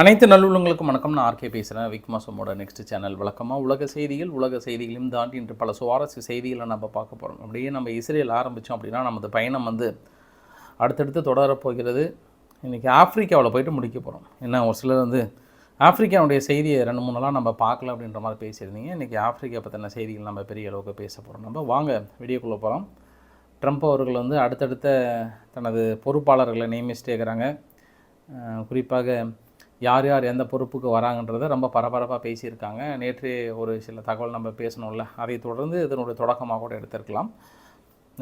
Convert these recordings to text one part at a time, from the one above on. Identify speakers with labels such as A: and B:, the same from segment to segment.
A: அனைத்து நல்லுள்ளங்களுக்கும் வணக்கம். நான் ஆர்கே பேசுகிறேன் விக்மாசமோட நெக்ஸ்ட் சேனல் வழக்கமாக உலக செய்திகள் உலக செய்திகளையும் தாண்டி இன்று பல சுவாரஸ்ய செய்திகளை நம்ம பார்க்க போகிறோம் அப்படியே நம்ம இஸ்ரேல் ஆரம்பித்தோம் அப்படின்னா நமது பயணம் வந்து அடுத்தடுத்து தொடரப் போகிறது. இன்றைக்கி ஆப்பிரிக்காவில் போயிட்டு முடிக்க போகிறோம் என்ன ஒரு சிலர் வந்து ஆப்பிரிக்காவுடைய செய்தியை ரெண்டு மூணு நாளாக நம்ம பார்க்கல அப்படின்ற மாதிரி பேசியிருந்தீங்க. இன்றைக்கி ஆப்பிரிக்கா பற்றின செய்திகள் நம்ம பெரிய அளவுக்கு பேச போகிறோம் நம்ம வாங்க வீடியோக்குள்ளே போகிறோம் ட்ரம்ப் அவர்கள் வந்து அடுத்தடுத்த தனது பொறுப்பாளர்களை நியமிச்சுட்டே இருக்கிறாங்க. குறிப்பாக யார் யார் எந்த பொறுப்புக்கு வராங்கன்றதை ரொம்ப பரபரப்பாக பேசியிருக்காங்க. நேற்று ஒரு சில தகவல் நம்ம பேசணும்ல. அதை தொடர்ந்து இதனுடைய தொடக்கமாக கூட எடுத்திருக்கலாம்.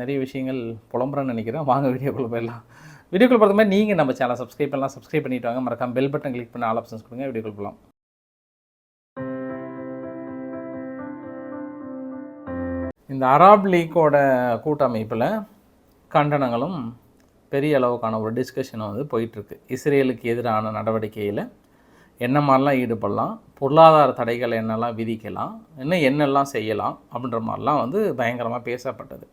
A: நிறைய விஷயங்கள் புலம்புறேன்னு நினைக்கிறேன். வாங்க வீடியோக்குள்ளே போயிடலாம். வீடியோக்குள்ள பொறுத்த மாதிரி நீங்கள் நம்ம சேனல் சப்ஸ்கிரைப் பண்ணலாம் சப்ஸ்கிரைப் பண்ணிட்டு வாங்க. மறக்காம பெல் பட்டன் கிளிக் பண்ண ஆல் ஆப்ஷன்ஸ் கொடுங்க. வீடியோக்குள் போகலாம் இந்த அராப் லீக்கோட கூட்டமைப்பில் கண்டனங்களும் பெரிய அளவுக்கான ஒரு டிஸ்கஷன் வந்து போயிட்டுருக்கு. இஸ்ரேலுக்கு எதிரான நடவடிக்கையில் என்ன மாதிரிலாம் ஈடுபடலாம் பொருளாதார தடைகளை என்னெல்லாம் விதிக்கலாம் இன்னும் என்னெல்லாம் செய்யலாம் அப்படின்ற மாதிரிலாம் வந்து பயங்கரமாக பேசப்பட்டது.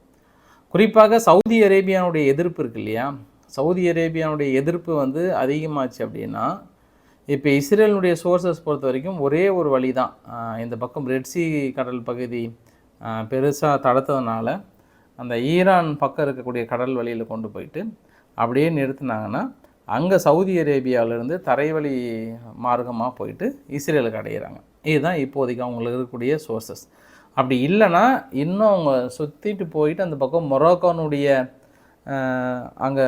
A: குறிப்பாக சவுதி அரேபியாவுடைய எதிர்ப்பு இருக்கு இல்லையா? சவுதி அரேபியானுடைய எதிர்ப்பு வந்து அதிகமாச்சு அப்படின்னா இப்போ இஸ்ரேலினுடைய சோர்சஸ் பொறுத்த வரைக்கும் ஒரே ஒரு வழி தான் இந்த பக்கம் ரெட்சி கடல் பகுதி பெருசாக தடுத்ததுனால அந்த ஈரான் பக்கம் இருக்கக்கூடிய கடல் வழியில் கொண்டு போயிட்டு அப்படியே நிறுத்தினாங்கன்னா அங்கே சவுதி அரேபியாவிலேருந்து தரைவழி மார்க்கமாக போயிட்டு இஸ்ரேலுக்கு அடையிறாங்க. இதுதான் இப்போதைக்கு அவங்களுக்கு இருக்கக்கூடிய சோர்சஸ் அப்படி இல்லைன்னா இன்னும் அவங்க சுற்றிட்டு போயிட்டு அந்த பக்கம் மொரோக்கோனுடைய அங்கே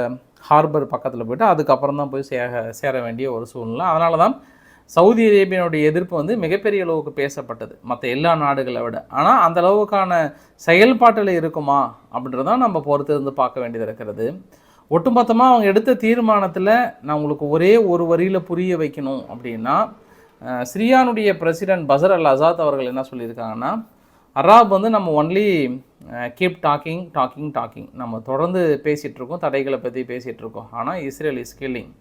A: ஹார்பர் பக்கத்தில் போயிட்டு அதுக்கப்புறம் தான் போய் சேர சேர வேண்டிய ஒரு சூழ்நிலை. அதனால தான் சவுதி அரேபியனுடைய எதிர்ப்பு வந்து மிகப்பெரிய அளவுக்கு பேசப்பட்டது மற்ற எல்லா நாடுகளை விட. ஆனால் அந்த அளவுக்கான செயல்பாட்டில் இருக்குமா? அப்படின்றதான் நம்ம பொறுத்து இருந்து பார்க்க வேண்டியது இருக்கிறது. ஒட்டுமொத்தமாக அவங்க எடுத்த தீர்மானத்தில் நான் உங்களுக்கு ஒரே ஒரு வரியில் புரிய வைக்கணும் அப்படின்னா சிரியானுடைய பிரசிடென்ட் பசர் அல் அசாத் அவர்கள் என்ன சொல்லியிருக்காங்கன்னா அராப் வந்து நம்ம only keep talking talking talking நம்ம தொடர்ந்து பேசிகிட்டு இருக்கோம் தடைகளை பற்றி பேசிகிட்டு இருக்கோம். ஆனால் இஸ்ரேல் இஸ் கில்லிங்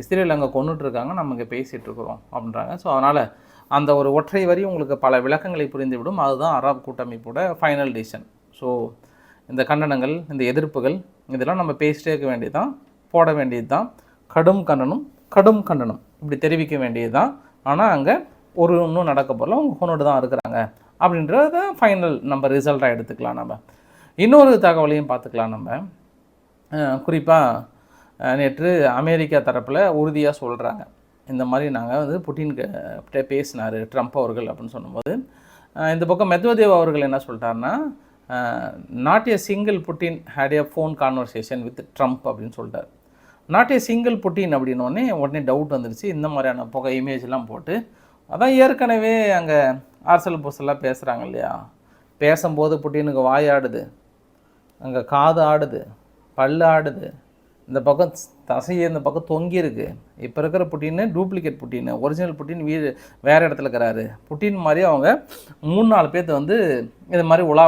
A: இஸ்ரேல் அங்கே கொண்டுட்டு இருக்காங்க நம்ம இங்கே பேசிகிட்ருக்குறோம் அப்படின்றாங்க. ஸோ அதனால் அந்த ஒரு ஒற்றை வரி உங்களுக்கு பல விளக்கங்களை புரிந்துவிடும். அதுதான் அராப் கூட்டமைப்போட ஃபைனல் டிசிஷன் ஸோ இந்த கண்டனங்கள் இந்த எதிர்ப்புகள் இதெல்லாம் நம்ம பேசிட்டே இருக்க வேண்டியது தான் போட வேண்டியது தான் கடும் கண்டனம் கடும் கண்டனம். இப்படி தெரிவிக்க வேண்டியது தான் ஆனால் அங்கே ஒரு இன்னும் நடக்க போகல அவங்க கொண்டுட்டு தான் இருக்கிறாங்க அப்படின்றத ஃபைனல் நம்ம ரிசல்ட்டாக எடுத்துக்கலாம் நம்ம. இன்னொரு தகவலையும் பார்த்துக்கலாம் நம்ம. குறிப்பாக நேற்று அமெரிக்கா தரப்பில் உறுதியாக சொல்கிறாங்க இந்த மாதிரி நாங்கள் வந்து புட்டின்கிட்ட பேசினார் ட்ரம்ப் அவர்கள் அப்படின்னு சொல்லும்போது. இந்த பக்கம் மெத்வதேவ் அவர்கள் என்ன சொல்லிட்டாருன்னா not a single Putin had a phone conversation with Trump அப்படின்னு சொல்லிட்டார். நாட் ஏ சிங்கிள் புட்டின் அப்படின்னோடனே உடனே டவுட் வந்துருச்சு. இந்த மாதிரியான புகை இமேஜ்லாம் போட்டு. அதான் ஏற்கனவே அங்கே ஆர்சல் புசெல்லாம் பேசுகிறாங்க இல்லையா? பேசும்போது புட்டினுக்கு வாய் ஆடுது. அங்கே காது ஆடுது. பல்லு ஆடுது. இந்த பக்கம் தசையை இந்த பக்கம் தொங்கியிருக்கு இப்போ இருக்கிற புட்டின்னு டூப்ளிகேட் புட்டின் ஒரிஜினல் புட்டின் வீடு வேறு இடத்துல இருக்கிறாரு. புட்டின் மாதிரி அவங்க மூணு நாலு பேர்த்து வந்து இது மாதிரி உலா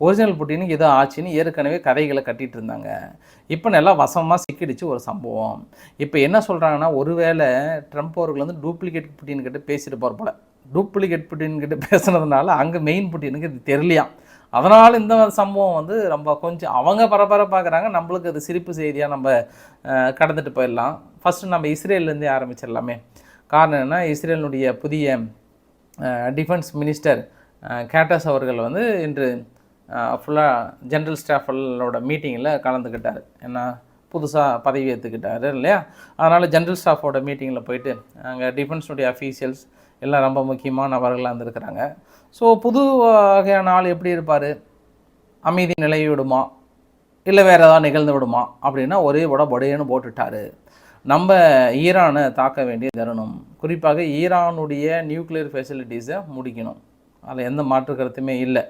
A: ஒரிஜினல் புட்டினுக்கு ஏதோ ஆச்சுன்னு ஏற்கனவே கதைகளை கட்டிகிட்டு இருந்தாங்க. இப்போ நல்லா வசமாக சிக்கிடுச்சு ஒரு சம்பவம். இப்போ என்ன சொல்கிறாங்கன்னா ஒருவேளை ட்ரம்ப் அவர்கள் வந்து டூப்ளிகேட் புட்டின் கிட்டே பேசிட்டு போகிற போல. டூப்ளிகேட் புட்டின் கிட்ட பேசுனதுனால அங்கே மெயின் புட்டினுக்கு இது தெரியலையாம். அதனால் இந்த சம்பவம் வந்து ரொம்ப கொஞ்சம் அவங்க பரபரப்பாக்குறாங்க. நம்மளுக்கு அது சிரிப்பு செய்தியாக நம்ம கடந்துட்டு போயிடலாம். ஃபஸ்ட்டு நம்ம இஸ்ரேல்லேருந்தே ஆரம்பிச்சிடலாமே. காரணம் என்ன இஸ்ரேலினுடைய புதிய டிஃபென்ஸ் மினிஸ்டர் கேட்டஸ் அவர்கள் வந்து இன்று ஃபுல்லாக ஜென்ரல் ஸ்டாஃபோட மீட்டிங்கில் கலந்துக்கிட்டார். ஏன்னா புதுசாக பதவி ஏற்றுக்கிட்டாரு இல்லையா? அதனால் ஜென்ரல் ஸ்டாஃபோட மீட்டிங்கில் போயிட்டு அங்கே டிஃபென்ஸுடைய அஃபீஷியல்ஸ் எல்லாம் ரொம்ப முக்கியமான நபர்களாக இருந்திருக்கிறாங்க. ஸோ புது வகையான ஆள் எப்படி இருப்பார்? அமைதி நிலவி விடுமா இல்லை வேறு ஏதாவது நிகழ்ந்து விடுமா? அப்படின்னா ஒரே உட பொடையன்னு போட்டுட்டாரு. நம்ம ஈரானை தாக்க வேண்டிய தருணம். குறிப்பாக ஈரானுடைய நியூக்ளியர் ஃபெசிலிட்டிஸை முடிக்கணும். அதில் எந்த மாற்று கருத்துமே இல்லை.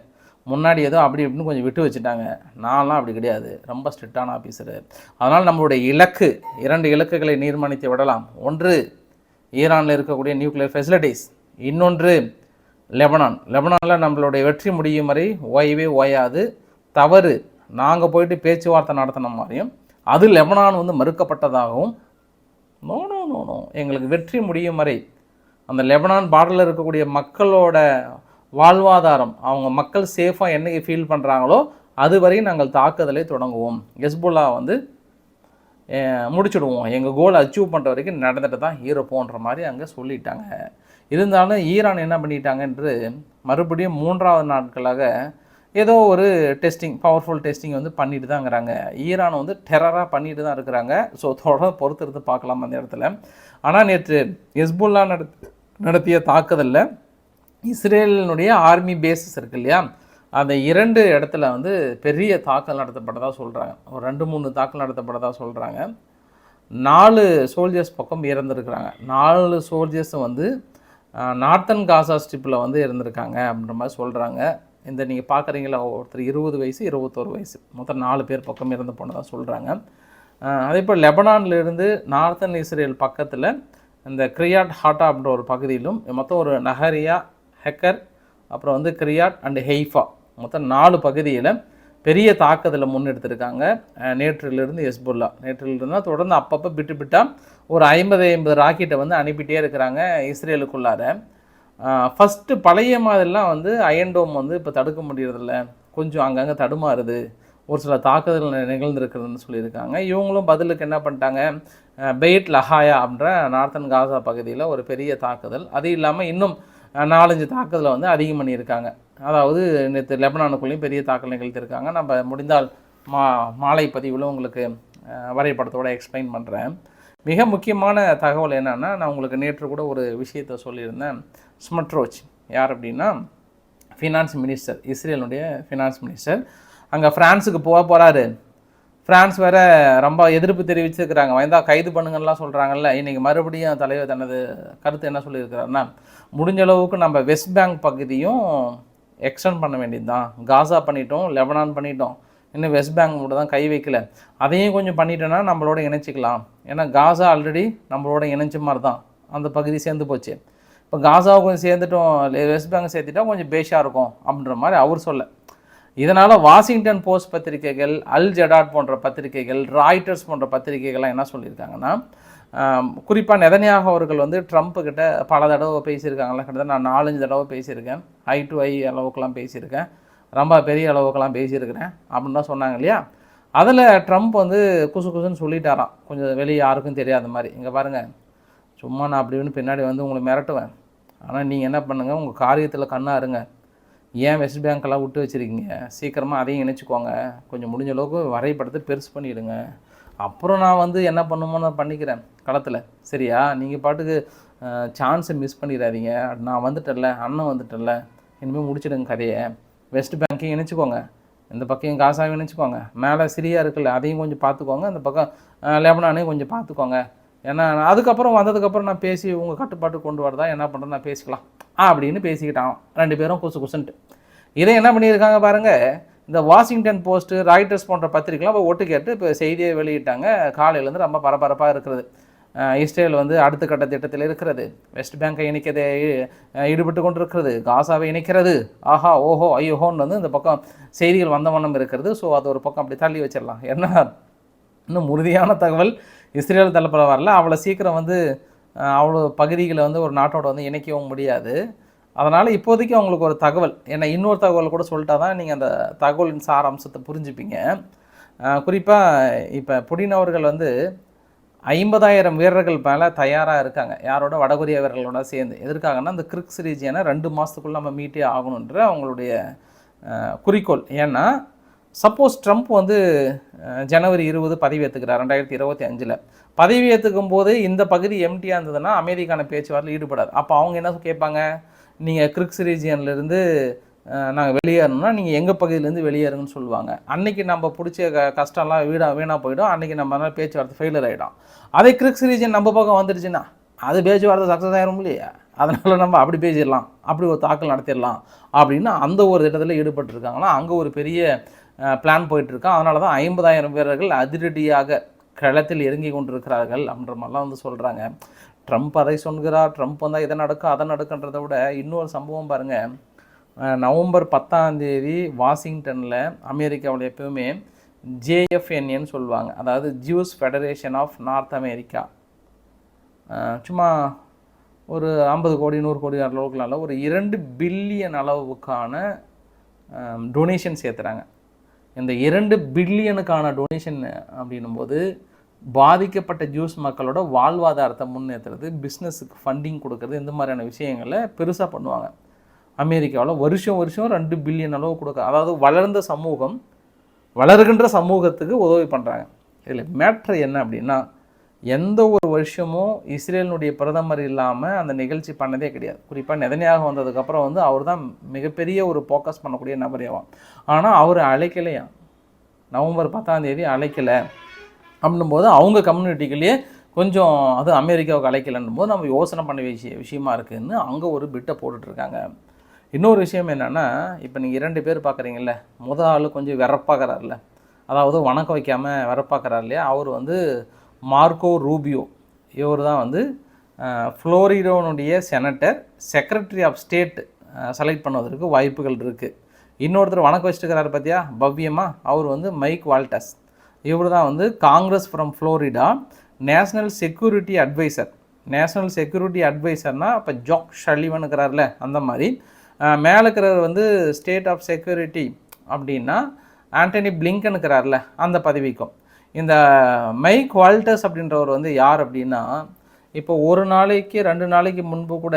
A: முன்னாடி ஏதோ அப்படி இப்படின்னு கொஞ்சம் விட்டு வச்சுட்டாங்க. நான்லாம் அப்படி கிடையாது. ரொம்ப ஸ்ட்ரிக்டான ஆஃபீஸரு அதனால் நம்மளுடைய இலக்கு இரண்டு இலக்குகளை நிர்மாணித்து விடலாம். ஒன்று ஈரானில் இருக்கக்கூடிய நியூக்ளியர் ஃபெசிலிட்டிஸ் இன்னொன்று லெபனான். லெபனானில் நம்மளுடைய வெற்றி முடியும் வரை ஓயவே ஓயாது. தவறு. நாங்கள் போயிட்டு பேச்சுவார்த்தை நடத்தின மாதிரியும் அது லெபனான் வந்து மறுக்கப்பட்டதாகவும் நோ நோ நோ நோ எங்களுக்கு வெற்றி முடியும் வரை அந்த லெபனான் பார்டரில் இருக்கக்கூடிய மக்களோட வாழ்வாதாரம் அவங்க மக்கள் சேஃபாக என்னைக்கு ஃபீல் பண்ணுறாங்களோ அதுவரையும் நாங்கள் தாக்குதலை தொடங்குவோம். ஹெஸ்புல்லா வந்து முடிச்சுடுவோம் முடிச்சிடுவோம். எங்கள் கோலை அச்சீவ் பண்ணுற வரைக்கும் நடந்துட்டு தான் இருப்போன்ற மாதிரி அங்கே சொல்லிட்டாங்க. இருந்தாலும் ஈரான் என்ன பண்ணிட்டாங்க என்று மறுபடியும் மூன்றாவது நாட்களாக ஏதோ ஒரு டெஸ்டிங் பவர்ஃபுல் டெஸ்டிங் வந்து பண்ணிட்டு தாங்கிறாங்க ஈரான் வந்து டெரராக பண்ணிட்டு தான் இருக்கிறாங்க. ஸோ தொடர்ந்து பொறுத்திருந்து பார்க்கலாம் அந்த இடத்துல. ஆனால் நேற்று ஹெஸ்புல்லா நட நடத்திய தாக்குதலில் இஸ்ரேலினுடைய ஆர்மி பேஸஸ் இருக்கு இல்லையா? அந்த இரண்டு இடத்துல வந்து பெரிய தாக்கல் நடத்தப்பட்டதாக சொல்கிறாங்க ஒரு ரெண்டு மூணு தாக்கல் நடத்தப்பட்டதாக சொல்கிறாங்க நாலு சோல்ஜர்ஸ் பக்கம் இறந்துருக்கிறாங்க. நாலு சோல்ஜர்ஸும் வந்து நார்த்தன் காசா ஸ்ட்ரிப்பில் வந்து இருந்திருக்காங்க அப்படின்ற மாதிரி சொல்கிறாங்க இந்த நீங்கள் பார்க்குறீங்களா ஒருத்தர் இருபது வயசு இருபத்தோரு வயசு. மொத்தம் நாலு பேர் பக்கம் இருந்து போனதாக சொல்கிறாங்க அதே போல் லெபனான்லேருந்து நார்த்தன் இஸ்ரேல் பக்கத்தில் இந்த கிரியாட் ஹாட்டா அப்படின்ற ஒரு பகுதியிலும் மொத்தம் ஒரு நகரியா ஹெக்கர் அப்புறம் வந்து கிரியாட் அண்ட் ஹெய்ஃபா. மொத்தம் நாலு பகுதியில் பெரிய தாக்குதலை முன்னெடுத்திருக்காங்க. நேற்றிலிருந்து எஸ்புல்லா நேற்றிலிருந்து தொடர்ந்து அப்பப்போ பிட்டு பிட்டாக ஒரு ஐம்பது ஐம்பது ராக்கெட்டை வந்து அனுப்பிட்டே இருக்கிறாங்க இஸ்ரேலுக்குள்ளார. ஃபஸ்ட்டு பழைய மாதிரிலாம் வந்து அயன்டோம் வந்து இப்போ தடுக்க முடியறதில்ல. கொஞ்சம் அங்கங்கே தடுமாறுது. ஒரு சில தாக்குதல் நி- நிகழ்ந்திருக்குதுன்னு சொல்லியிருக்காங்க. இவங்களும் பதிலுக்கு என்ன பண்ணிட்டாங்க? பெய்ட் லஹாயா அப்படின்ற நார்த்தன் காசா பகுதியில் ஒரு பெரிய தாக்குதல். அது இல்லாமல் இன்னும் நாலஞ்சு தாக்குதலை வந்து அதிகம் பண்ணியிருக்காங்க. அதாவது நேற்று லெபனானுக்குள்ளேயும் பெரிய தாக்கல் நிகழ்த்தியிருக்காங்க. நம்ம முடிந்தால் மா மாலை பதிவில் உங்களுக்கு வரைபடத்தோடு எக்ஸ்பிளைன் பண்ணுறேன் மிக முக்கியமான தகவல் என்னென்னா நான் உங்களுக்கு நேற்று கூட ஒரு விஷயத்தை சொல்லியிருந்தேன். ஸ்மட்ரோச் யார் அப்படின்னா ஃபினான்ஸ் மினிஸ்டர் இஸ்ரேலுடைய ஃபினான்ஸ் மினிஸ்டர் அங்கே ஃப்ரான்ஸுக்கு போக போகிறாரு ஃப்ரான்ஸ் வேற ரொம்ப எதிர்ப்பு தெரிவிச்சிருக்கிறாங்க. வந்தா கைது பண்ணுங்கலாம் சொல்கிறாங்கல்ல இன்றைக்கி மறுபடியும் தலைவர் தனது கருத்து என்ன சொல்லியிருக்கிறாருன்னா முடிஞ்ச அளவுக்கு நம்ம வெஸ்ட் பேங்க் பகுதியும் எக்ஸ்டெண்ட் பண்ண வேண்டியது தான் காசா பண்ணிட்டோம் லெபனான் பண்ணிட்டோம். இன்னும் வெஸ்ட் பேங்க் மட்டும் தான் கை வைக்கல. அதையும் கொஞ்சம் பண்ணிட்டோன்னா நம்மளோட இணைச்சிக்கலாம். ஏன்னா காசா ஆல்ரெடி நம்மளோட இணைச்ச மாதிரி தான் அந்த பகுதி சேர்ந்து போச்சு. இப்போ காசாவை கொஞ்சம் சேர்ந்துட்டோம் வெஸ்ட் பேங்க் சேர்த்துட்டா கொஞ்சம் பேஷாக இருக்கும் அப்படின்ற மாதிரி அவர் சொல்ல. இதனால் வாஷிங்டன் போஸ்ட் பத்திரிகைகள் அல் ஜெடாட் போன்ற பத்திரிகைகள் ராய்டர்ஸ் போன்ற பத்திரிகைகள்லாம் என்ன சொல்லியிருக்காங்கன்னா குறிப்பாக நெதன்யாக அவர்கள் வந்து ட்ரம்ப்பு கிட்ட பல தடவை பேசியிருக்காங்களா கிட்டத்தட்ட நான் நாலஞ்சு தடவை பேசியிருக்கேன். ஐ டு ஐ அளவுக்குலாம் பேசியிருக்கேன். ரொம்ப பெரிய அளவுக்குலாம் பேசியிருக்கிறேன் அப்படின்னு சொன்னாங்க இல்லையா? அதில் ட்ரம்ப் வந்து குசு குசுன்னு சொல்லிட்டாராம். கொஞ்சம் வெளியே யாருக்கும் தெரியாத மாதிரி. இங்கே பாருங்கள் சும்மா நான் அப்படின்னு பின்னாடி வந்து உங்களை மிரட்டுவேன். ஆனால் நீங்கள் என்ன பண்ணுங்கள் உங்கள் காரியத்தில் கண்ணாக இருங்க. ஏன் வெஸ்ட் பேங்க்கெல்லாம் விட்டு வச்சுருக்கீங்க? சீக்கிரமாக அதையும் இணைச்சிக்கோங்க. கொஞ்சம் முடிஞ்ச அளவுக்கு வரைபடத்தை பெருசு பண்ணிவிடுங்க அப்புறம் நான் வந்து என்ன பண்ணுமோ நான் பண்ணிக்கிறேன் களத்தில். சரியா? நீங்கள் பாட்டுக்கு சான்ஸை மிஸ் பண்ணிடாதீங்க. நான் வந்துட்டேன்ல அண்ணன் வந்துட்டேன்ல. இனிமேல் முடிச்சிடுங்க கதையை. வெஸ்ட் பேங்க்கையும் இணைச்சிக்கோங்க. இந்த பக்கம் காசாவையும் இணைச்சிக்கோங்க. மேலே சிரியா இருக்குல்ல அதையும் கொஞ்சம் பார்த்துக்கோங்க. அந்த பக்கம் லெபனானையும் கொஞ்சம் பார்த்துக்கோங்க. ஏன்னா அதுக்கப்புறம் வந்ததுக்கப்புறம் நான் பேசி உங்கள் கட்டுப்பாட்டு கொண்டு வரதா என்ன பண்ணுறது நான் பேசிக்கலாம். ஆ அப்படின்னு பேசிக்கிட்டான். ரெண்டு பேரும் குசு குசுன்ட்டு. இதை என்ன பண்ணியிருக்காங்க பாருங்கள் இந்த வாஷிங்டன் போஸ்ட்டு ராய்டர்ஸ் போன்ற பத்திரிக்கைலாம் இப்போ ஒட்டு கேட்டு இப்போ செய்தியை வெளியிட்டாங்க. காலையிலேருந்து ரொம்ப பரபரப்பாக இருக்கிறது இஸ்ரேல் வந்து அடுத்த கட்ட திட்டத்தில் இருக்கிறது. வெஸ்ட் பேங்கை இணைக்கதை ஈடுபட்டு கொண்டிருக்கிறது. காசாவை இணைக்கிறது. ஆஹா ஓஹோ ஐயோஹோன்னு வந்து இந்த பக்கம் செய்திகள் வந்த வண்ணம் இருக்கிறது. ஸோ அது ஒரு பக்கம் அப்படி தள்ளி வச்சிடலாம். என்ன? இன்னும் உறுதியான தகவல் இஸ்ரேல் தள்ளப்பட வரல. அவ்வளோ சீக்கிரம் வந்து அவ்வளோ பகுதிகளை வந்து ஒரு நாட்டோட வந்து இணைக்கவும் முடியாது. அதனால் இப்போதைக்கு அவங்களுக்கு ஒரு தகவல். ஏன்னா இன்னொரு தகவல் கூட சொல்லிட்டா தான் நீங்கள் அந்த தகவலின் சாராம்சத்தை புரிஞ்சுப்பீங்க. குறிப்பாக இப்போ புடின் அவர்கள் வந்து ஐம்பதாயிரம் வீரர்கள் மேலே தயாராக இருக்காங்க. யாரோட? வடகொரிய வீரர்களோட சேர்ந்து. எதற்காகன்னா அந்த கிரிக்ஸ் ரீஜியனை ரெண்டு மாதத்துக்குள்ளே நம்ம மீட்டே ஆகணுன்ற அவங்களுடைய குறிக்கோள். ஏன்னா சப்போஸ் ட்ரம்ப் வந்து ஜனவரி இருபது பதவி ஏற்றுக்கிறார் ரெண்டாயிரத்தி இருபத்தி அஞ்சில். பதவி ஏற்றுக்கும் போது இந்த பகுதி எம்டியாக இருந்ததுன்னா அமெரிக்கான பேச்சுவார்த்தையில் ஈடுபடாது. அப்போ அவங்க என்ன கேட்பாங்க? நீங்கள் கிரிக்ஸ் ரீஜியன்லேருந்து நாங்கள் வெளியேறணும்னா நீங்கள் எங்கள் பகுதியிலேருந்து வெளியேறுங்கன்னு சொல்லுவாங்க. அன்றைக்கி நம்ம பிடிச்ச க கஷ்டம்லாம் வீடாக வீணாக போயிடும். அன்றைக்கி நம்ம பேச்சுவார்த்தை ஃபெயிலியர் ஆகிடும் அதே கிரிக்ஸ் ரீஜன் நம்ம பக்கம் வந்துடுச்சுன்னா அது பேச்சுவார்த்தை சக்ஸஸ் ஆயிரும் இல்லையா? அதனால் நம்ம அப்படி பேசிடலாம் அப்படி ஒரு தாக்கல் நடத்திடலாம் அப்படின்னு அந்த ஒரு திட்டத்தில் ஈடுபட்டிருக்காங்கன்னா அங்கே ஒரு பெரிய பிளான் போயிட்டுருக்கான். அதனால தான் ஐம்பதாயிரம் வீரர்கள் அதிரடியாக களத்தில் இறங்கி கொண்டிருக்கிறார்கள் அப்படின்ற மாதிரிலாம் வந்து சொல்கிறாங்க ட்ரம்ப் அதை சொல்கிறார் ட்ரம்ப் வந்தால் இதை நடக்கும் அதை நடக்குன்றதை விட இன்னொரு சம்பவம் பாருங்கள் நவம்பர் பத்தாம்தேதி வாஷிங்டனில் அமெரிக்காவில் எப்பவுமே ஜேஎஃப்என்ஏன்னு சொல்லுவாங்க. அதாவது Jews federation of North America சும்மா ஒரு ஐம்பது கோடி நூறு கோடி அளவுக்குனால ஒரு இரண்டு பில்லியன் அளவுக்கான டொனேஷன் சேர்த்துறாங்க. இந்த இரண்டு பில்லியனுக்கான டொனேஷன் அப்படின்னும் போது பாதிக்கப்பட்ட ஜூஸ் மக்களோட வாழ்வாதாரத்தை முன்னேற்றுறது பிஸ்னஸுக்கு ஃபண்டிங் கொடுக்கறது இந்த மாதிரியான விஷயங்களை பெருசாக பண்ணுவாங்க. அமெரிக்காவில் வருஷம் வருஷம் ரெண்டு பில்லியன் அளவு கொடுக்க அதாவது வளர்ந்த சமூகம் வளர்கின்ற சமூகத்துக்கு உதவி பண்ணுறாங்க இதில் மேட்ரு என்ன அப்படின்னா எந்த ஒரு வருஷமும் இஸ்ரேலினுடைய பிரதமர் இல்லாமல் அந்த நிகழ்ச்சி பண்ணதே கிடையாது. குறிப்பாக நெதனியாக வந்ததுக்கப்புறம் வந்து அவர் தான் மிகப்பெரிய ஒரு ஃபோக்கஸ் பண்ணக்கூடிய நபரேவான் ஆனால் அவர் அழைக்கலையா? நவம்பர் பத்தாம் தேதி அழைக்கலை. அப்படின்னும்போது அவங்க கம்யூனிட்டிக்குள்ளேயே கொஞ்சம் அது அமெரிக்காவுக்கு அழைக்கலன்னும் போது நம்ம யோசனை பண்ண விஷய விஷயமா இருக்குதுன்னு அங்கே ஒரு பிட்டை போட்டுட்ருக்காங்க. இன்னொரு விஷயம் என்னென்னா இப்போ நீங்கள் இரண்டு பேர் பார்க்குறீங்கல்ல முத ஆள் கொஞ்சம் வெறப்பாக்குறாருல அதாவது வணக்கம் வைக்காமல் வெறப்பாக்குறாரு இல்லையா? அவர் வந்து மார்க்கோ ரூபியோ. இவர் தான் வந்து ஃப்ளோரிடோனுடைய senator secretary of state select பண்ணுவதற்கு வாய்ப்புகள் இருக்குது இன்னொருத்தர் வணக்கம் வச்சுட்டுக்கிறாரு பார்த்தியா பவ்யமா? அவர் வந்து மைக் வால்டஸ். இவர் தான் வந்து Congress from Florida national security adviser national security அட்வைசர்னால் இப்போ ஜாக் ஷலிவனுக்கிறார்ல அந்த மாதிரி. மேலே இருக்கிறவர் வந்து ஸ்டேட் ஆஃப் செக்யூரிட்டி அப்படின்னா ஆண்டனி பிளிங்கனுக்கிறார்ல அந்த பதவிக்கும். இந்த மைக் வால்டர்ஸ் அப்படின்றவர் வந்து யார் அப்படின்னா இப்போ ஒரு நாளைக்கு ரெண்டு நாளைக்கு முன்பு கூட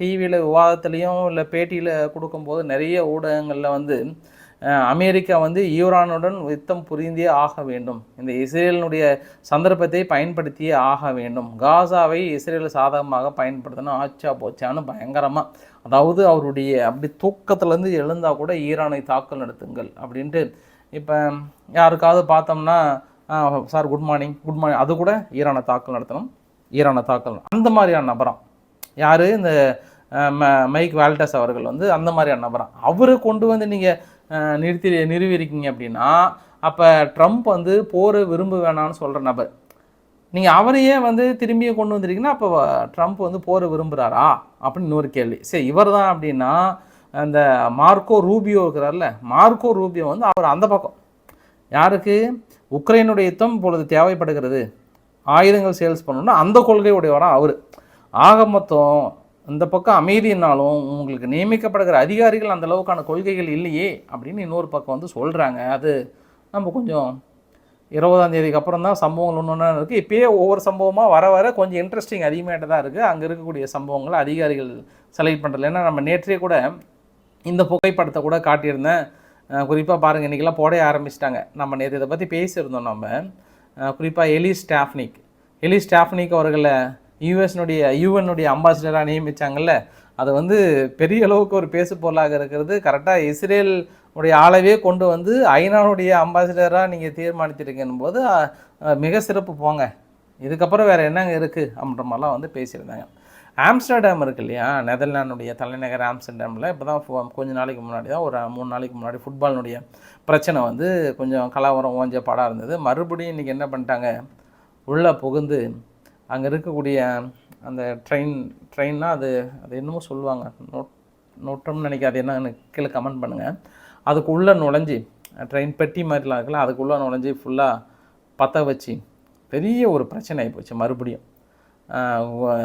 A: டிவியில் விவாதத்துலேயும் இல்லை பேட்டியில் கொடுக்கும்போது நிறைய ஊடகங்களில் வந்து அமெரிக்கா வந்து ஈரானுடன் யுத்தம் புரிந்தே ஆக வேண்டும். இந்த இஸ்ரேலினுடைய சந்தர்ப்பத்தை பயன்படுத்தியே ஆக வேண்டும். காசாவை இஸ்ரேல் சாதகமாக பயன்படுத்தணும் ஆச்சா போச்சான்னு பயங்கரமாக அதாவது அவருடைய அப்படி தூக்கத்துலேருந்து எழுந்தால் கூட ஈரானை தாக்கல் நடத்துங்கள் அப்படின்ட்டு. இப்போ யாருக்காவது பார்த்தோம்னா sir good morning good morning அது கூட ஈரானை தாக்கல் நடத்தணும். ஈரானை தாக்கல் அந்த மாதிரியான நபரம் யார்? இந்த ம- மைக் வால்டஸ் அவர்கள் வந்து அந்த மாதிரியான நபரம் அவரை கொண்டு வந்து நீங்கள் நிறுத்தி நிறுவிருக்கீங்க அப்படின்னா அப்போ ட்ரம்ப் வந்து போரை விரும்ப வேணாம்னு சொல்கிற நபர். நீங்கள் அவரையே வந்து திரும்பியும் கொண்டு வந்திருக்கீங்கன்னா அப்போ ட்ரம்ப் வந்து போரை விரும்புகிறாரா அப்படின்னு இன்னொரு கேள்வி. சரி இவர் தான் அப்படின்னா அந்த மார்க்கோ ரூபியோ இருக்கிறார்ல மார்க்கோ ரூபியோ வந்து அவர் அந்த பக்கம். யாருக்கு? உக்ரைனுடைய யுத்தம் இப்பொழுது தேவைப்படுகிறது. ஆயுதங்கள் சேல்ஸ் பண்ணணும்னா அந்த கொள்கையுடையவராக அவர். ஆக மொத்தம் இந்த பக்கம் அமைதினாலும் உங்களுக்கு நியமிக்கப்படுகிற அதிகாரிகள் அந்த அளவுக்கான கொள்கைகள் இல்லையே அப்படின்னு இன்னொரு பக்கம் வந்து சொல்கிறாங்க அது நம்ம கொஞ்சம் இருபதாம் தேதிக்கு அப்புறம் தான் சம்பவங்கள் ஒன்று ஒன்றா இருக்குது இப்போயே ஒவ்வொரு சம்பவமாக வர வர கொஞ்சம் இன்ட்ரெஸ்டிங் அதிகமாகிட்டு தான் இருக்குது அங்கே இருக்கக்கூடிய சம்பவங்களை அதிகாரிகள் செலக்ட் பண்ணுறது ஏன்னா நம்ம நேற்றே கூட இந்த புகைப்படத்தை கூட காட்டியிருந்தேன். குறிப்பாக பாருங்கள் இன்றைக்கெல்லாம் போடைய ஆரம்பிச்சிட்டாங்க. நம்ம நேற்று இதை பற்றி பேசியிருந்தோம் நம்ம. குறிப்பாக எலி ஸ்டாஃப்னிக். எலி ஸ்டாஃப்னிக் அவர்களை யூஎஸ்னுடைய யூஎன்னுடைய அம்பாசிடராக நியமித்தாங்கல்ல அது வந்து பெரிய அளவுக்கு ஒரு பேசு பொருளாக இருக்கிறது. கரெக்டாக இஸ்ரேல் உடைய ஆளவே கொண்டு வந்து ஐநாவுடைய அம்பாசிடராக நீங்கள் தீர்மானிச்சிருக்கணும் போது மிக சிறப்பு போங்க. இதுக்கப்புறம் வேறு என்னங்க இருக்குது அப்படின்ற மாதிரிலாம் வந்து பேசியிருந்தாங்க. ஆம்ஸ்டர்டாம் இருக்கு இல்லையா? நெதர்லாண்டுடைய தலைநகர் ஆம்ஸ்டர்டாமில் இப்போ தான் கொஞ்ச நாளைக்கு முன்னாடி தான் ஒரு மூணு நாளைக்கு முன்னாடி ஃபுட்பாலினுடைய பிரச்சனை வந்து கொஞ்சம் கலவரம் ஓஞ்ச பாடாக இருந்தது. மறுபடியும் இன்றைக்கி என்ன பண்ணிட்டாங்க? உள்ளே புகுந்து அங்கே இருக்கக்கூடிய அந்த ட்ரெயின் ட்ரெயின்னா அது அது என்னமோ சொல்லுவாங்க. நோட் நோட்டம்னு நினைக்காது என்னன்னு கீழே கமெண்ட் பண்ணுங்கள் அதுக்குள்ளே நுழைஞ்சி ட்ரெயின் பெட்டி மாதிரிலாம் இருக்குல்ல அதுக்குள்ளே நுழைஞ்சி ஃபுல்லாக பற்ற வச்சு பெரிய ஒரு பிரச்சனை ஆகிப்போச்சு மறுபடியும்.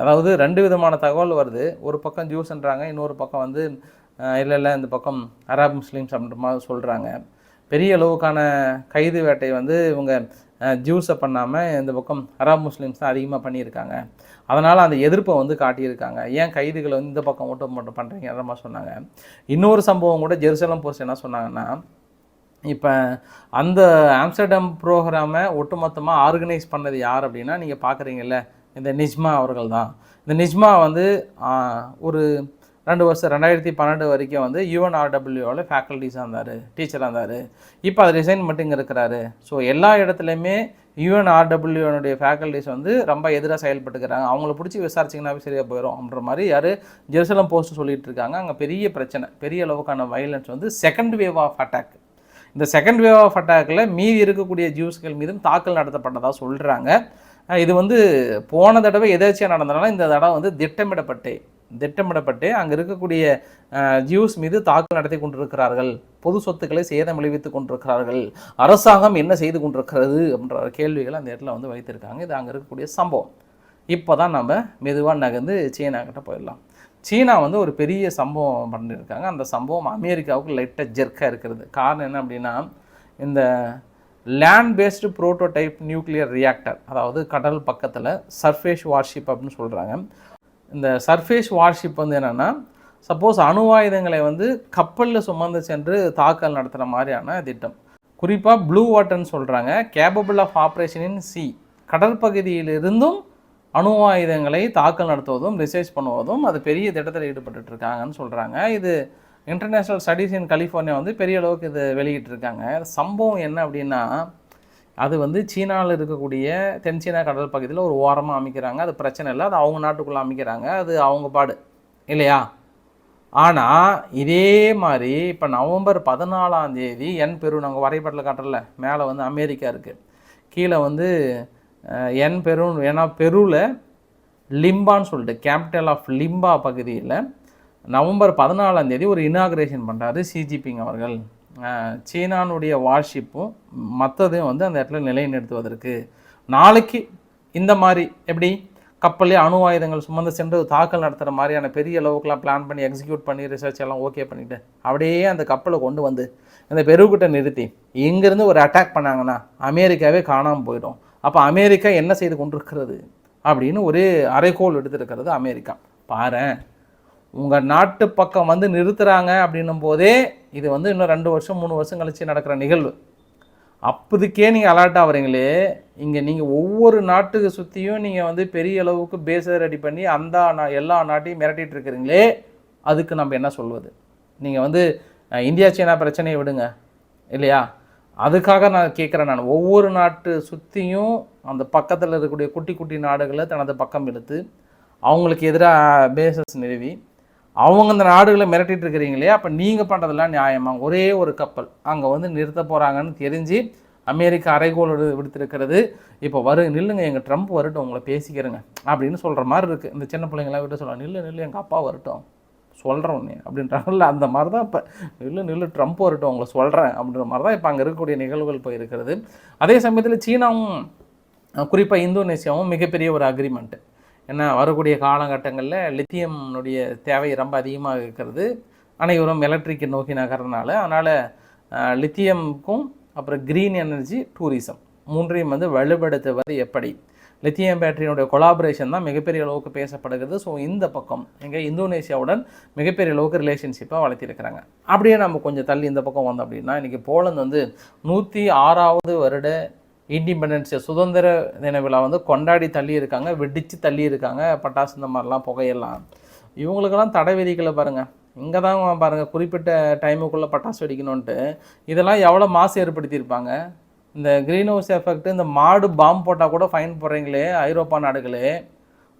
A: அதாவது ரெண்டு விதமான தகவல் வருது. ஒரு பக்கம் ஜூஸ்ன்றாங்க இன்னொரு பக்கம் வந்து இல்லை இல்லை இந்த பக்கம் அராப் முஸ்லீம்ஸ் அப்படின்ற மாதிரி சொல்கிறாங்க பெரிய அளவுக்கான கைது வேட்டை வந்து இவங்க ஜூஸை பண்ணாமல் இந்த பக்கம் அரப் முஸ்லீம்ஸ் தான் அதிகமாக பண்ணியிருக்காங்க. அதனால் அந்த எதிர்ப்பை வந்து காட்டியிருக்காங்க. ஏன் கைதுகளை வந்து இந்த பக்கம் மட்டும் மட்டும் பண்ணுறீங்க மாதிரி சொன்னாங்க. இன்னொரு சம்பவம் கூட ஜெருசலம் போஸ்ட் என்ன சொன்னாங்கன்னா இப்போ அந்த ஆம்ஸ்டர்டம் ப்ரோக்ராமை ஒட்டுமொத்தமாக ஆர்கனைஸ் பண்ணது யார் அப்படின்னா நீங்கள் பார்க்குறீங்கல்ல இந்த நிஜ்மா அவர்கள் தான் இந்த நிஜ்மா வந்து ஒரு ரெண்டு வருஷம் ரெண்டாயிரத்தி பன்னெண்டு வரைக்கும் வந்து யூஎன்ஆர்டபிள்யூவில் ஃபேக்கல்ட்டிஸாக இருந்தார் டீச்சராக இருந்தார். இப்போ அது ரிசைன் மட்டும் இங்கே இருக்கிறாரு. ஸோ எல்லா இடத்துலையுமே யூஎன்ஆர்டபிள்யூனுடைய ஃபேக்கல்ட்டிஸ் வந்து ரொம்ப எதிராக செயல்பட்டுக்கிறாங்க. அவங்கள பிடிச்சி விசாரிச்சிங்கன்னாவே சரியாக போயிடும் அப்படின்ற மாதிரி யார் ஜெருசலம் போஸ்ட் சொல்லிட்டு இருக்காங்க. அங்கே பெரிய பிரச்சனை பெரிய அளவுக்கான வைலன்ஸ் வந்து செகண்ட் வேவ் ஆஃப் அட்டாக் இந்த செகண்ட் வேவ் ஆஃப் அட்டாக்கில் மீதி இருக்கக்கூடிய ஜூஸ்கள் மீதும் தாக்கல் நடத்தப்பட்டதாக சொல்கிறாங்க இது வந்து போன தடவை எதாச்சியாக நடந்தனால இந்த தடவை வந்து திட்டமிடப்பட்டே. திட்டமிடப்பட்டு அங்கே இருக்கக்கூடிய ஜியூஸ் மீது தாக்கல் நடத்தி கொண்டிருக்கிறார்கள். பொது சொத்துக்களை சேதம் விளைவித்துக் கொண்டிருக்கிறார்கள். அரசாங்கம் என்ன செய்து கொண்டிருக்கிறது அப்படின்ற கேள்விகளை அந்த இடத்துல வந்து வைத்திருக்காங்க. இது அங்கே இருக்கக்கூடிய சம்பவம். இப்போ தான் நம்ம மெதுவாக நகர்ந்து சீனா கிட்ட போயிடலாம். சீனா வந்து ஒரு பெரிய சம்பவம் பண்ணியிருக்காங்க. அந்த சம்பவம் அமெரிக்காவுக்கு லைட்டாக ஜெர்க்காக இருக்கிறது. காரணம் என்ன அப்படின்னா இந்த land based prototype nuclear reactor அதாவது கடல் பக்கத்தில் சர்ஃபேஸ் வார்ஷிப் அப்படின்னு சொல்கிறாங்க இந்த சர்ஃபேஸ் வார்ஷிப் வந்து என்னென்னா சப்போஸ் அணுவாயுதங்களை வந்து கப்பலில் சுமந்து சென்று தாக்கல் நடத்துகிற மாதிரியான திட்டம். குறிப்பாக ப்ளூ வாட்டர்னு சொல்கிறாங்க capable of operation in sea கடற்பகுதியிலிருந்தும் அணு ஆயுதங்களை தாக்கல் நடத்துவதும் ரிசர்ச் பண்ணுவதும் அது பெரிய திட்டத்தில் ஈடுபட்டுட்டு இருக்காங்கன்னு சொல்கிறாங்க இது இன்டர்நேஷ்னல் ஸ்டடீஸ் இன் கலிஃபோர்னியா வந்து பெரிய அளவுக்கு இது வெளியிட்டிருக்காங்க. சம்பவம் என்ன அப்படின்னா அது வந்து சீனாவில் இருக்கக்கூடிய தென் சீனா கடல் பகுதியில் ஒரு ஓரமாக அமைக்கிறாங்க. அது பிரச்சனை இல்லை. அது அவங்க நாட்டுக்குள்ளே அமைக்கிறாங்க. அது அவங்க பாடு. இல்லையா? ஆனால் இதே மாதிரி இப்போ நவம்பர் பதினாலாம் தேதி என் பெரு நாங்கள் வரைபடத்தில் காட்டுறல மேலே வந்து அமெரிக்கா இருக்குது கீழே வந்து என் பெரு ஏன்னா பெருவில் லிம்பான்னு சொல்லிட்டு கேபிட்டல் ஆஃப் லிம்பா பகுதியில் நவம்பர் பதினாலாம் தேதி ஒரு இனாக்ரேஷன் பண்ணுறாரு சிஜிபிங் அவர்கள். சீனானுடைய வார்ஷிப்பும் மற்றதையும் வந்து அந்த இடத்துல நிலைநிறுத்துவதற்கு. நாளைக்கு இந்த மாதிரி எப்படி கப்பலே அணு ஆயுதங்கள் சுமந்து சென்று தாக்கல் நடத்துகிற மாதிரியான பெரிய அளவுக்குலாம் பிளான் பண்ணி எக்ஸிக்யூட் பண்ணி ரிசர்ச் எல்லாம் ஓகே பண்ணிவிட்டு அப்படியே அந்த கப்பலை கொண்டு வந்து இந்த பெருகிட்ட நிறுத்தி இங்கேருந்து ஒரு அட்டாக் பண்ணாங்கன்னா அமெரிக்காவே காணாமல் போயிடும். அப்போ அமெரிக்கா என்ன செய்து கொண்டிருக்கிறது அப்படின்னு ஒரு அரைக்கோள் எடுத்திருக்கிறது அமெரிக்கா. பாரு உங்கள் நாட்டு பக்கம் வந்து நிறுத்துகிறாங்க அப்படின்னும் போதே இது வந்து இன்னும் ரெண்டு வருஷம் மூணு வருஷம் கழிச்சு நடக்கிற நிகழ்வு. அப்போதுக்கே நீங்கள் அலர்ட் ஆகுறீங்களே இங்கே நீங்கள் ஒவ்வொரு நாட்டுக்கு சுற்றியும் நீங்கள் வந்து பெரிய அளவுக்கு பேஸை ரெடி பண்ணி அந்த நா- எல்லா நாட்டையும் மிரட்டிகிட்டு இருக்கிறீங்களே அதுக்கு நம்ம என்ன சொல்வது? நீங்கள் வந்து இந்தியா சீனா பிரச்சனையை விடுங்க இல்லையா? அதுக்காக நான் கேட்குறேன் நான். ஒவ்வொரு நாட்டு சுற்றியும் அந்த பக்கத்தில் இருக்கக்கூடிய குட்டி குட்டி நாடுகளை தனது பக்கம் இழுத்து அவங்களுக்கு எதிராக பேசஸ் நிறுவி அவங்க அந்த நாடுகளை மிரட்டிட்டு இருக்கிறீங்களே அப்போ நீங்கள் பண்ணுறதெல்லாம் நியாயமாக ஒரே ஒரு கப்பல் அங்கே வந்து நிறுத்த போகிறாங்கன்னு தெரிஞ்சு அமெரிக்கா அரைகோல் விடுத்திருக்கிறது. இப்போ வரு நில்லுங்க எங்கள் ட்ரம்ப் வரட்டும் உங்களை பேசிக்கிறேங்க அப்படின்னு சொல்கிற மாதிரி இருக்குது இந்த சின்ன பிள்ளைங்களாம் விட்டு சொல்லுவாங்க நில்லு நில்லு எங்கள் அப்பா வரட்டும் சொல்கிறேன் உடனே அப்படின்றாங்கல்ல. அந்த மாதிரி தான் இப்போ நில்லு நில்லு ட்ரம்ப் வரட்டும் உங்களை சொல்கிறேன் அப்படின்ற மாதிரி தான் இப்போ அங்கே இருக்கக்கூடிய நிகழ்வுகள் போயிருக்கிறது. அதே சமயத்தில் சீனாவும் குறிப்பாக இந்தோனேசியாவும் மிகப்பெரிய ஒரு அக்ரிமெண்ட்டு ஏன்னா வரக்கூடிய காலகட்டங்களில் லித்தியம்னுடைய தேவை ரொம்ப அதிகமாக இருக்கிறது. அனைவரும் எலக்ட்ரிக்கை நோக்கி நகர்றதுனால அதனால் லித்தியம்க்கும் அப்புறம் க்ரீன் எனர்ஜி டூரிசம் மூன்றையும் வந்து வலுப்படுத்துவது எப்படி? லித்தியம் பேட்டரியினுடைய கொலாபரேஷன் தான் மிகப்பெரிய அளவுக்கு பேசப்படுகிறது. ஸோ இந்த பக்கம் இங்கே இந்தோனேஷியாவுடன் மிகப்பெரிய அளவுக்கு ரிலேஷன்ஷிப்பாக வளர்த்திருக்கிறாங்க. அப்படியே நம்ம கொஞ்சம் தள்ளி இந்த பக்கம் வந்தோம் அப்படின்னா இன்றைக்கி போலந்து வந்து நூற்றி ஆறாவது வருட இண்டிபெண்டன்ஸ் சுதந்திர தின விழா வந்து கொண்டாடி தள்ளி இருக்காங்க வெடித்து தள்ளி இருக்காங்க பட்டாசு இந்த மாதிரிலாம் புகையெல்லாம். இவங்களுக்கெல்லாம் தடை விதிகளை பாருங்கள் இங்கே தான் பாருங்கள் குறிப்பிட்ட டைமுக்குள்ளே பட்டாசு வெடிக்கணுன்ட்டு இதெல்லாம் எவ்வளோ மாசு ஏற்படுத்தியிருப்பாங்க? இந்த க்ரீன் ஹவுஸ் எஃபெக்ட் இந்த மாடு பாம்பு போட்டால் கூட ஃபைன் போடுறீங்களே ஐரோப்பா நாடுகளே.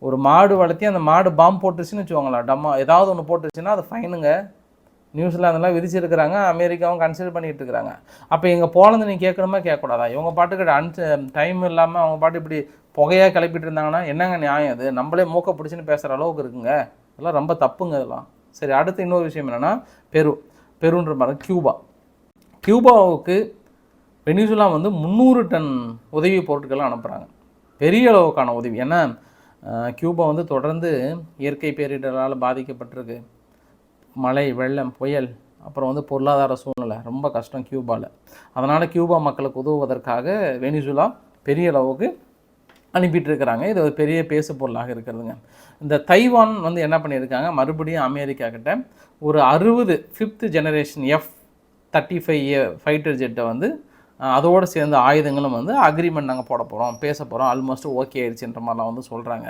A: ஒரு மாடு வளர்த்தி அந்த மாடு பாம்பு போட்டுருச்சுன்னு வச்சுக்கோங்களேன். டம்மா ஏதாவது ஒன்று போட்டுருச்சுன்னா அது ஃபைனுங்க நியூசிலாந்தெல்லாம் விதிச்சிருக்கிறாங்க அமெரிக்காவும் கன்சிடர் பண்ணிகிட்டு இருக்கிறாங்க அப்போ எங்கள் போலந்து நீ கேட்கணுமா? கேட்கக்கூடாதா? இவங்க பாட்டுக்கு அன் டைம் இல்லாமல் அவங்க பாட்டு இப்படி புகையாக கிளப்பிட்டு இருந்தாங்கன்னா என்னங்க நியாயம் அது? நம்மளே மூக்க பிடிச்சின்னு பேசுகிற அளவுக்கு இருக்குங்க. இதெல்லாம் ரொம்ப தப்புங்க இதெல்லாம். சரி அடுத்து இன்னொரு விஷயம் என்னென்னா பெரு பெருன்ற மாதிரி கியூபா. கியூபாவுக்கு வெனிசுலா வந்து முந்நூறு டன் உதவி பொருட்களை அனுப்புகிறாங்க பெரிய அளவுக்கான உதவி. ஏன்னா கியூபா வந்து தொடர்ந்து இயற்கை பேரிடரால் பாதிக்கப்பட்டிருக்கு. மழை வெள்ளம் புயல் அப்புறம் வந்து பொருளாதார சூழ்நிலை ரொம்ப கஷ்டம் கியூபாவில் அதனால் கியூபா மக்களுக்கு உதவுவதற்காக வெனிசுலா பெரிய அளவுக்கு அனுப்பிட்டு இருக்கிறாங்க இது ஒரு பெரிய பேசு பொருளாக இருக்கிறதுங்க. இந்த தைவான் வந்து என்ன பண்ணியிருக்காங்க? மறுபடியும் அமெரிக்கா கிட்ட ஒரு அறுபது fifth generation F thirty five fighter ஜெட்டை வந்து அதோடு சேர்ந்த ஆயுதங்களும் வந்து அக்ரிமெண்ட் நாங்கள் போட போகிறோம் பேச போகிறோம் ஆல்மோஸ்ட் ஓகே ஆயிடுச்சுன்ற மாதிரிலாம் வந்து சொல்கிறாங்க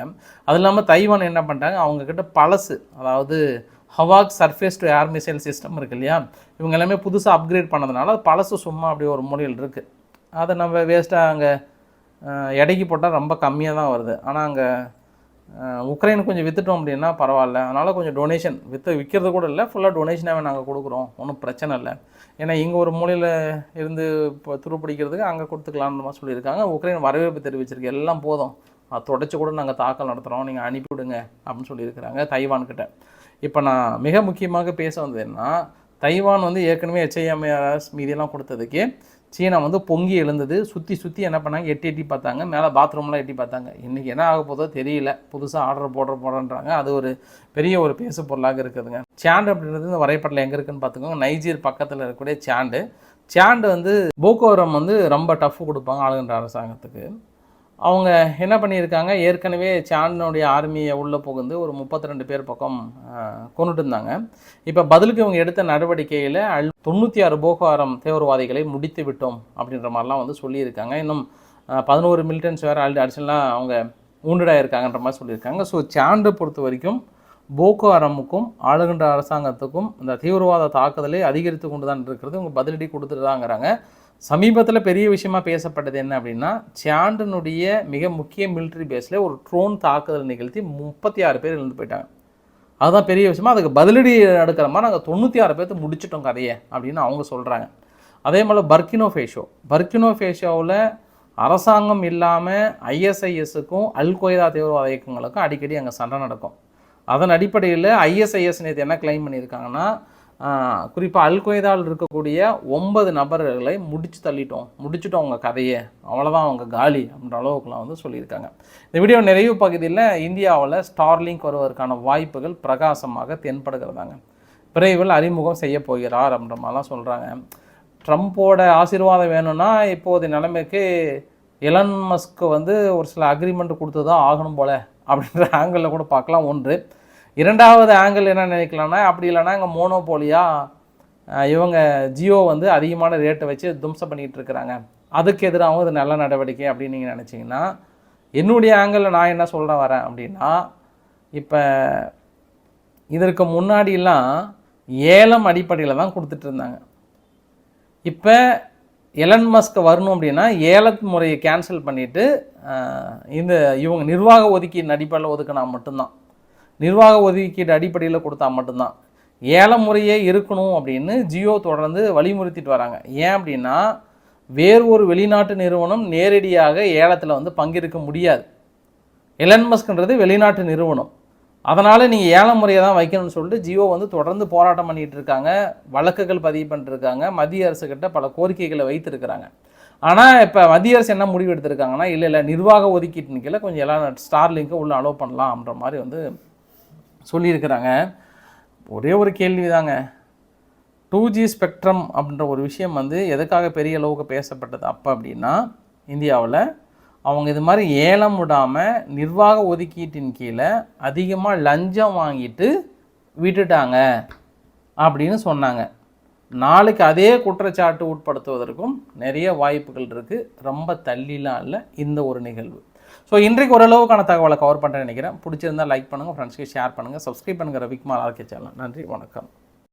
A: அது இல்லாமல் தைவான் என்ன பண்ணிட்டாங்க? அவங்கக்கிட்ட பழசு அதாவது Hawk surface to air missile system இருக்கு இல்லையா? இவங்க எல்லாமே புதுசாக அப்கிரேட் பண்ணதுனால அது பழசு சும்மா அப்படியே ஒரு மூலையில் இருக்குது அதை நம்ம வேஸ்ட்டாக அங்கே எடைக்கு போட்டால் ரொம்ப கம்மியாக தான் வருது. ஆனால் அங்கே உக்ரைன் கொஞ்சம் விற்றுட்டோம் அப்படின்னா பரவாயில்ல. அதனால் கொஞ்சம் டொனேஷன் விற்று விற்கிறது கூட இல்லை. ஃபுல்லாக டொனேஷனாகவே நாங்கள் கொடுக்குறோம். ஒன்றும் பிரச்சனை இல்லை. ஏன்னா இங்கே ஒரு மூலையில் இருந்து இப்போ துருப்பிடிக்கிறதுக்கு அங்கே கொடுத்துக்கலான்னு சொல்லியிருக்காங்க. உக்ரைன் வரவேற்பு தெரிவிச்சிருக்கு. எல்லாம் போதும். அதை தொடச்சி கூட நாங்கள் தாக்கல் நடத்துகிறோம் நீங்கள் அனுப்பிவிடுங்க அப்படின்னு சொல்லியிருக்கிறாங்க தைவான்கிட்ட இப்போ நான் மிக முக்கியமாக பேச வந்தது என்ன தைவான் வந்து ஏற்கனவே ஹெச்ஐஎம்ஏஆர்எஸ் மீதியெல்லாம் கொடுத்ததுக்கே சீனா வந்து பொங்கி எழுந்தது. சுற்றி சுற்றி என்ன பண்ணாங்க? எட்டி எட்டி பார்த்தாங்க. மேலே பாத்ரூம்லாம் எட்டி பார்த்தாங்க. இன்றைக்கி என்ன ஆக போதோ தெரியல. புதுசாக ஆர்டர் போடுற போடுறன்றாங்க அது ஒரு பெரிய ஒரு பேசு பொருளாக இருக்குதுங்க. சாண்டு அப்படின்றது இந்த வரைபடத்தில் எங்கே இருக்குன்னு பார்த்துக்கோங்க. நைஜீர் பக்கத்தில் இருக்கக்கூடிய சாண்டு. சாண்டு வந்து போக்கோரம் வந்து ரொம்ப டஃப் கொடுப்பாங்க ஆளுகின்ற அரசாங்கத்துக்கு. அவங்க என்ன பண்ணியிருக்காங்க? ஏற்கனவே சாண்டனுடைய ஆர்மியை உள்ளே புகுந்து ஒரு முப்பத்தி ரெண்டு பேர் பக்கம் கொண்டுட்டு இருந்தாங்க இப்போ பதிலுக்கு இவங்க எடுத்த நடவடிக்கையில் அல் தொண்ணூற்றி ஆறு போகாரம் தீவிரவாதிகளை முடித்து விட்டோம் அப்படின்ற மாதிரிலாம் வந்து சொல்லியிருக்காங்க. இன்னும் பதினோரு மிலிட்டன்ஸ் வேறு ஆல்ரெடி அடிஷனலாக அவங்க ஊண்டடாக இருக்காங்கன்ற மாதிரி சொல்லியிருக்காங்க. ஸோ சாண்டை பொறுத்த வரைக்கும் போகோ ஹரமுக்கும் ஆளுகின்ற அரசாங்கத்துக்கும் இந்த தீவிரவாத தாக்குதலை அதிகரித்து கொண்டு தான் இருக்கிறது. இவங்க பதிலடி கொடுத்துட்டு தாங்கிறாங்க சமீபத்தில் பெரிய விஷயமா பேசப்பட்டது என்ன அப்படின்னா சியாண்டனுடைய மிக முக்கிய மிலிட்ரி பேஸில் ஒரு ட்ரோன் தாக்குதல் நிகழ்த்தி முப்பத்தி ஆறு பேர் இழந்து போயிட்டாங்க. அதுதான் பெரிய விஷயமா அதுக்கு பதிலடி எடுக்கிற மாதிரி நாங்கள் தொண்ணூற்றி ஆறு பேர்த்து முடிச்சிட்டோம் கதையை அப்படின்னு அவங்க சொல்கிறாங்க அதே மாதிரி பர்கினோ ஃபேஷோ பர்கினோ ஃபேஷோவில் அரசாங்கம் இல்லாமல் ஐஎஸ்ஐஎஸுக்கும் அல் கொய்தா தீவிரவாத இயக்கங்களுக்கும் அடிக்கடி அங்கே சண்டை நடக்கும். அதன் அடிப்படையில் ஐஎஸ்ஐஎஸ் நேற்று என்ன கிளைம் பண்ணியிருக்காங்கன்னா குறிப்பாக அல் கொய்தாவில் இருக்கக்கூடிய ஒன்பது நபர்களை முடிச்சு தள்ளிட்டோம். முடிச்சுட்டோம் அவங்க கதையை. அவ்வளோதான் அவங்க காலி அப்படின்ற அளவுக்குலாம் வந்து சொல்லியிருக்காங்க. இந்த வீடியோ நிறைவு பகுதியில் இந்தியாவில் ஸ்டார்லிங்க் வருவதற்கான வாய்ப்புகள் பிரகாசமாக தென்படுகிறதாங்க. விரைவில் அறிமுகம் செய்ய போகிறார் அப்படின்ற மாதிரிலாம் சொல்கிறாங்க ட்ரம்ப்போட ஆசீர்வாதம் வேணும்னா இப்போது நிலைமைக்கு எலன் மஸ்க்கு வந்து ஒரு சில அக்ரிமெண்ட் கொடுத்து தான் ஆகணும் போல் அப்படின்ற ஆங்கிளில் கூட பார்க்கலாம். ஒன்று இரண்டாவது ஆங்கிள் என்ன நினைக்கலாம்னா அப்படி இல்லைன்னா இங்கே மோனோபோலியாக இவங்க ஜியோ வந்து அதிகமான ரேட்டை வச்சு தும்சம் பண்ணிகிட்டு இருக்கிறாங்க. அதுக்கு எதிராகவும் இது நல்ல நடவடிக்கை அப்படின்னு நீங்கள் நினச்சிங்கன்னா என்னுடைய ஆங்கிளில் நான் என்ன சொல்கிறேன் வரேன் அப்படின்னா இப்போ இதற்கு முன்னாடிலாம் ஏலம் அடிப்படையில் தான் கொடுத்துட்டு இருந்தாங்க. இப்போ எலன் மஸ்க் வரணும் அப்படின்னா ஏலத் முறையை கேன்சல் பண்ணிவிட்டு இந்த இவங்க நிர்வாக ஒதுக்கீடு அடிப்படையில் ஒதுக்கினா மட்டும்தான். நிர்வாக ஒதுக்கீடு அடிப்படையில் கொடுத்தா மட்டும்தான். ஏல முறையே இருக்கணும் அப்படின்னு ஜியோ தொடர்ந்து வலியுறுத்திட்டு வராங்க. ஏன் அப்படின்னா வேறு ஒரு வெளிநாட்டு நிறுவனம் நேரடியாக ஏலத்தில் வந்து பங்கேற்க முடியாது. எலன்மஸ்க்ன்றது வெளிநாட்டு நிறுவனம். அதனால் நீங்கள் ஏல முறையை தான் வைக்கணும்னு சொல்லிட்டு ஜியோ வந்து தொடர்ந்து போராட்டம் பண்ணிகிட்டு இருக்காங்க. வழக்குகள் பதிவு பண்ணிட்டுருக்காங்க மத்திய அரசுக்கிட்ட பல கோரிக்கைகளை வைத்திருக்கிறாங்க. ஆனால் இப்போ மத்திய அரசு என்ன முடிவு எடுத்திருக்காங்கன்னா இல்லை இல்லை நிர்வாக ஒதுக்கீட்டுன்னு கீழே கொஞ்சம் எல்லாம் ஸ்டார்லிங்கை உள்ளே அலோவ் பண்ணலாம் அப்படின்ற மாதிரி வந்து சொல்லியிருக்கிறாங்க. ஒரே ஒரு கேள்வி தாங்க டூ ஜி ஸ்பெக்ட்ரம் அப்படின்ற ஒரு விஷயம் வந்து எதுக்காக பெரிய அளவுக்கு பேசப்பட்டது அப்போ அப்படின்னா இந்தியாவில் அவங்க இது மாதிரி ஏலம் விடாமல் நிர்வாக ஒதுக்கீட்டின் கீழே அதிகமாக லஞ்சம் வாங்கிட்டு விட்டுட்டாங்க அப்படின்னு சொன்னாங்க. நாளைக்கு அதே குற்றச்சாட்டு உட்படுத்துவதற்கும் நிறைய வாய்ப்புகள் இருக்குது ரொம்ப தள்ளிலாம் இல்லை. இந்த ஒரு நிகழ்வு. ஸோ இன்றைக்கு ஓரளவுக்கான தகவலை கவர் பண்ணுறேன்னு நினைக்கிறேன். பிடிச்சிருந்தால் லைக் பண்ணுங்கள் ஃப்ரெண்ட்ஸ்க்கு ஷேர் பண்ணுங்கள் சப்ஸ்கிரைப் பண்ணுங்கள் ரவிக்குமார் ஆர்கே சேனல் நன்றி வணக்கம்.